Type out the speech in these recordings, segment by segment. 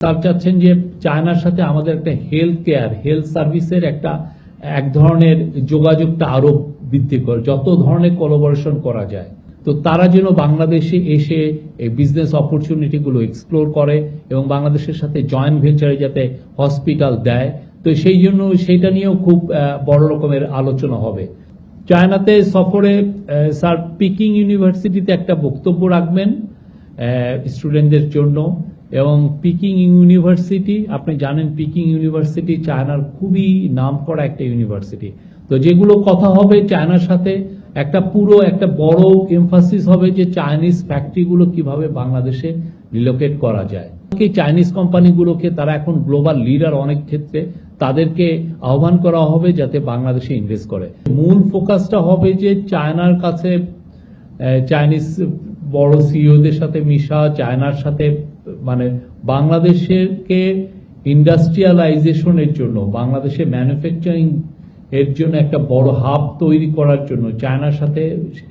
তার চাচ্ছেন যে চায়নার সাথে আমাদের একটা হেলথ কেয়ার হেলথ সার্ভিসের একটা এক ধরনের যোগাযোগটা আরও বৃদ্ধি করে, যত ধরনের কোলাবোরেশন করা যায়। তো তারা যেন বাংলাদেশে এসে এই বিজনেস অপরচুনিটি গুলো এক্সপ্লোর করে এবং বাংলাদেশের সাথে জয়েন্ট ভেঞ্চারে যাতে হসপিটাল দেয়। তো সেই জন্য সেটা নিয়েও খুব বড় রকমের আলোচনা হবে। চায়নাতে সফরে স্যার পিকিং ইউনিভার্সিটিতে একটা বক্তব্য রাখবেন স্টুডেন্টদের জন্য। এবং পিকিং ইউনিভার্সিটি আপনি জানেন পিকিং ইউনিভার্সিটি চায়নার খুবই নামকরা একটা ইউনিভার্সিটি তো যেগুলো কথা হবে চায়নার সাথে, একটা পুরো, একটা বড় এমফাসিস হবে যে চাইনিজ ফ্যাক্টরিগুলো কীভাবে বাংলাদেশে রিলোকেট করা যায়। চাইনিজ কোম্পানিগুলোকে তারা এখন গ্লোবাল লিডার অনেক ক্ষেত্রে, তাদেরকে আহ্বান করা হবে যাতে বাংলাদেশে ইনভেস্ট করে। মূল ফোকাসটা হবে যে চায়নার কাছে চাইনিজ বড় সিইওদের সাথে মিশা চায়নার সাথে মানে বাংলাদেশেরকে ইন্ডাস্ট্রিয়ালাইজেশনের জন্য বাংলাদেশে ম্যানুফ্যাকচারিং এর জন্য একটা বড় হাব তৈরি করার জন্য চায়নার সাথে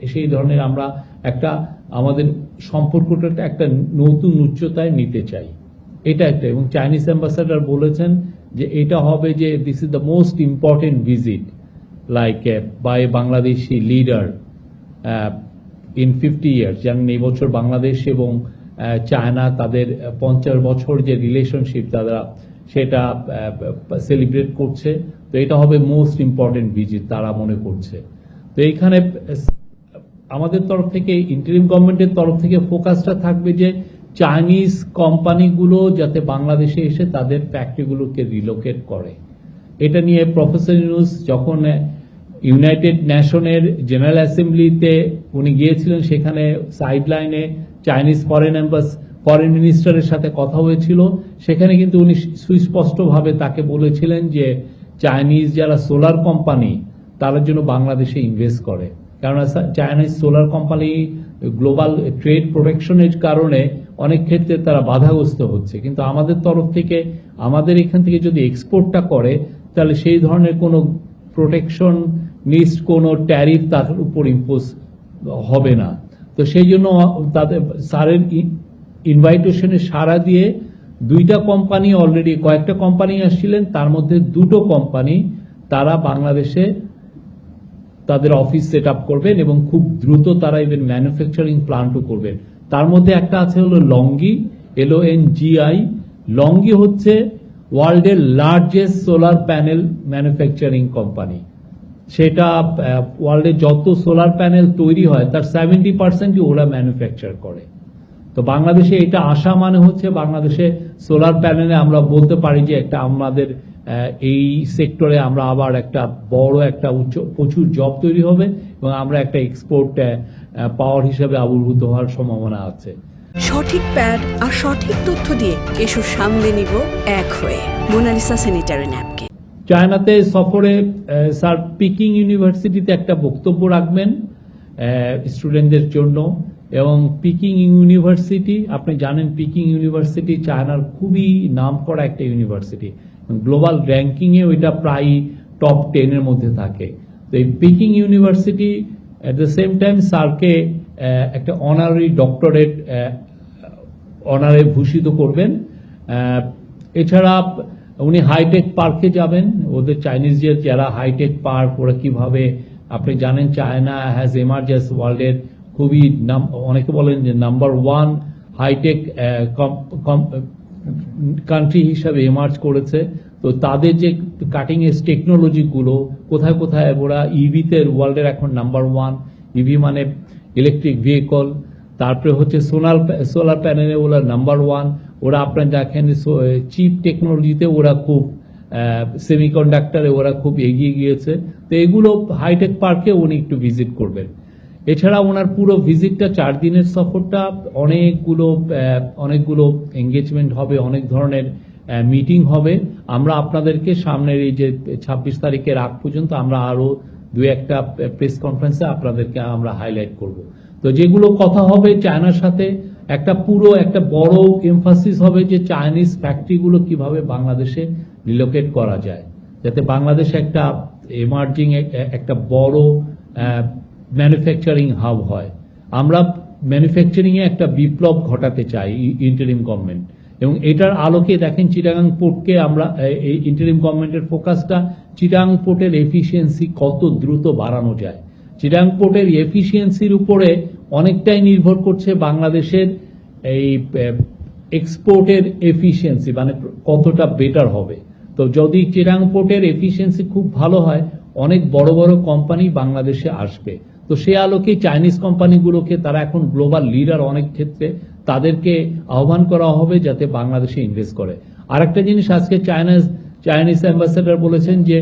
সেই ধরনের আমরা একটা, আমাদের সম্পর্কটা একটা নতুন উচ্চতায় নিতে চাই। এটা একটা, এবং চাইনিজ অ্যাম্বাসাডার বলেছেন যে এটা হবে যে this is the most important visit like by Bangladeshi leader in fifty years যেমন এই বছর বাংলাদেশ এবং আহ, চায়না তাদের পঞ্চাশ বছর যে রিলেশনশিপ তারা সেটা সেলিব্রেট করছে। তো এটা হবে মোস্ট ইম্পর্টেন্ট ভিজিট তারা মনে করছে। তো এইখানে আমাদের তরফ থেকে ইন্টারিম গভর্নমেন্টের তরফ থেকে ফোকাসটা থাকবে যে চাইনিজ কোম্পানিগুলো যাতে বাংলাদেশে এসে তাদের ফ্যাক্টরিগুলোকে রিলোকেট করে। এটা নিয়ে প্রফেসর ইউনুস যখন ইউনাইটেড নেশনের জেনারেল অ্যাসেম্বলিতে উনি গিয়েছিলেন সেখানে সাইড লাইনে চাইনিজ ফরেন অ্যাম্বাস ফরেন মিনিস্টারের সাথে কথা হয়েছিল। সেখানে কিন্তু উনি সুস্পষ্টভাবে তাকে বলেছিলেন যে চাইনিজ যারা সোলার কোম্পানি তারা জন্য বাংলাদেশে ইনভেস্ট করে। কারণ Chinese solar company global trade প্রোটেকশনের কারণে অনেক ক্ষেত্রে তারা বাধাগ্রস্ত হচ্ছে। কিন্তু আমাদের তরফ থেকে, আমাদের এখান থেকে যদি এক্সপোর্টটা করে, তাহলে সেই ধরনের কোনো প্রোটেকশন নিস্ট কোনো ট্যারিফ তার উপর ইম্পোজ হবে না। তো সেই জন্য তাদের স্যারের ইনভাইটেশনে সাড়া দিয়ে দুইটা কোম্পানি অলরেডি কয়েকটা কোম্পানি আসছিলেন, তার মধ্যে দুটো কোম্পানি তারা বাংলাদেশে তাদের অফিস সেট আপ করবেন এবং খুব দ্রুত তারা ইভেন ম্যানুফ্যাকচারিং প্লান্টও করবেন। তার মধ্যে একটা আছে হলো লঙ্গি এল এন জিআই লঙ্গি হচ্ছে ওয়ার্ল্ডের largest solar panel manufacturing company সেটা ওয়ার্ল্ডে যত সোলার প্যানেল তৈরি হয়, তার সেভেন্টি পার্সেন্টই ওরা ম্যানুফ্যাকচার করে। তো বাংলাদেশে এটা আসা মানে হচ্ছে বাংলাদেশে সোলার প্যানেলে আমরা বলতে পারি যে একটা আমাদের এই সেক্টরে আমরা আবার একটা বড় একটা উচ্চ, প্রচুর জব তৈরি হবে এবং আমরা একটা এক্সপোর্ট পাওয়ার হিসেবে আবির্ভূত হওয়ার সম্ভাবনা আছে। সঠিক প্যাড আর সঠিক তথ্য দিয়ে এসব সামলে নিব এক হয়ে। মোনালিসা স্যানিটারি ন্যাপকে চায়নাতে সফরে স্যার পিকিং ইউনিভার্সিটিতে একটা বক্তব্য রাখবেন স্টুডেন্টদের জন্য। এবং পিকিং ইউনিভার্সিটি, আপনি জানেন পিকিং ইউনিভার্সিটি চায়নার খুবই নামকরা একটা ইউনিভার্সিটি। গ্লোবাল র্যাঙ্কিংয়ে ওইটা প্রায় টপ টেনের মধ্যে থাকে। তো এই Peking university at the same time স্যারকে একটা অনারারি ডক্টরেট অনারে ভূষিত করবেন। এছাড়া উনি হাইটেক পার্কে যাবেন। ওদের চাইনিজদের যারা হাইটেক পার্ক ওরা কীভাবে, আপনি জানেন চায়না হ্যাজ এমার্জেন্স ওয়ার্ল্ডের খুবই নাম- অনেকে বলেন যে number one high tech country হিসাবে এমার্জ করেছে। তো তাদের যে কাটিং এজ টেকনোলজিগুলো কোথায় কোথায় ওরা ইভিতে ওয়ার্ল্ডের এখন নাম্বার ওয়ান ইভি মানে ইলেকট্রিক ভেহিকল তারপরে হচ্ছে সোলার সোলার প্যানেলে ওরা নাম্বার ওয়ান ওরা আপনার দেখেন চিপ টেকনোলজিতে ওরা খুব সেমিকন্ডাক্টরে ওরা খুব এগিয়ে গিয়েছে। তো এগুলো হাইটেক পার্কে উনি একটু ভিজিট করবেন। এছাড়া ওনার পুরো ভিজিটটা চার দিনের সফরটা, অনেকগুলো অনেকগুলো এঙ্গেজমেন্ট হবে, অনেক ধরনের মিটিং হবে। আমরা আপনাদেরকে সামনের এই যে ছাব্বিশ তারিখের আগ পর্যন্ত আমরা আরও দু একটা প্রেস কনফারেন্সে আপনাদেরকে আমরা হাইলাইট করব। তো যেগুলো কথা হবে চায়নার সাথে একটা পুরো, একটা বড় এমফাসিস হবে যে চাইনিজ ফ্যাক্টরিগুলো কীভাবে বাংলাদেশে রিলোকেট করা যায়। যাতে বাংলাদেশে একটা এমার্জিং একটা বড় ম্যানুফ্যাকচারিং হাব হয়। আমরা ম্যানুফ্যাকচারিং এ একটা বিপ্লব ঘটাতে চাই ইন্টারিম গভর্নমেন্ট এবং এটার আলোকে দেখেন চিটাগাং পোর্টকে আমরা এই ইন্টারিম গভর্নমেন্টের ফোকাসটা চিটাগাং পোর্টের এফিসিয়েন্সি কত দ্রুত বাড়ানো যায়। চিটাগাং পোর্টের এফিসিয়েন্সির উপরে অনেকটাই নির্ভর করছে বাংলাদেশের এই এক্সপোর্টের এফিসিয়েন্সি মানে কতটা বেটার হবে। তো যদি চিটাং পোর্টের এফিসিয়েন্সি খুব ভালো হয়, অনেক বড় বড় কোম্পানি বাংলাদেশে আসবে। তো সে আলোকে চাইনিজ কোম্পানিগুলোকে তারা এখন গ্লোবাল লিডার অনেক ক্ষেত্রে তাদেরকে আহ্বান করা হবে যাতে বাংলাদেশে ইনভেস্ট করে। আর একটা জিনিস আজকে চায়নাজ চাইনিজ অ্যাম্বাসেডার বলেছেন যে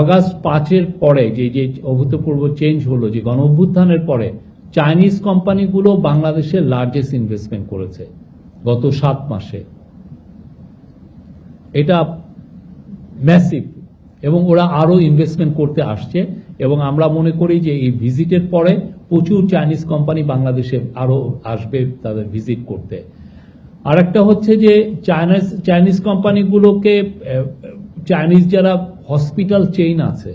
অগাস্ট পাঁচের পরে যে যে অভূতপূর্ব চেঞ্জ হলো, যে গণ অভ্যুত্থানের পরে চাইনিজ কোম্পানিগুলো বাংলাদেশের লার্জেস্ট ইনভেস্টমেন্ট করেছে গত সাত মাসে। এটা ম্যাসিভ এবং ওরা আরও ইনভেস্টমেন্ট করতে আসছে এবং আমরা মনে করি যে এই ভিজিটের পরে প্রচুর চাইনিজ কোম্পানি বাংলাদেশে আরও আসবে তাদের ভিজিট করতে। আরেকটা হচ্ছে যে চাইনিজ চাইনিজ কোম্পানিগুলোকে চাইনিজ যারা হসপিটাল চেইন আছে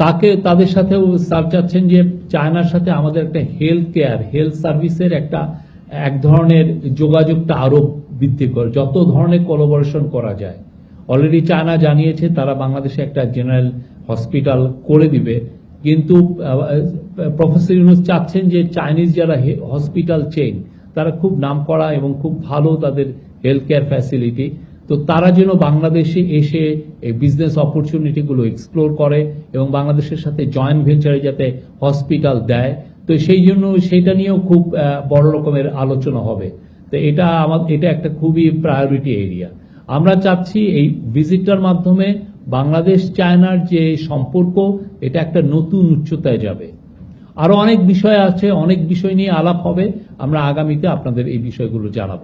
তাকে তাদের সাথেও স্যার চাচ্ছেন যে চায়নার সাথে আমাদের একটা হেলথ কেয়ার হেলথ সার্ভিসের একটা এক ধরনের যোগাযোগটা আরও বৃদ্ধি করে, যত ধরনের কোলাবোরেশন করা যায়। অলরেডি চায়না জানিয়েছে তারা বাংলাদেশে একটা জেনারেল হসপিটাল করে দিবে, কিন্তু প্রফেসর ইউনুস চাচ্ছেন যে চাইনিজ যারা হসপিটাল চেইন তারা খুব নামকরা এবং খুব ভালো তাদের হেলথ কেয়ার ফ্যাসিলিটি তো তারা যেন বাংলাদেশে এসে এই বিজনেস অপরচুনিটিগুলো এক্সপ্লোর করে এবং বাংলাদেশের সাথে জয়েন্ট ভেঞ্চারে যাতে হসপিটাল দেয়। তো সেই জন্য সেটা নিয়েও খুব বড় রকমের আলোচনা হবে। তো এটা আমার, এটা একটা খুবই প্রায়োরিটি এরিয়া আমরা চাচ্ছি এই ভিজিটটার মাধ্যমে বাংলাদেশ, চায়নার যে সম্পর্ক, এটা একটা নতুন উচ্চতায় যাবে। আরও অনেক বিষয় আছে, অনেক বিষয় নিয়ে আলাপ হবে। আমরা আগামীতে আপনাদের এই বিষয়গুলো জানাব।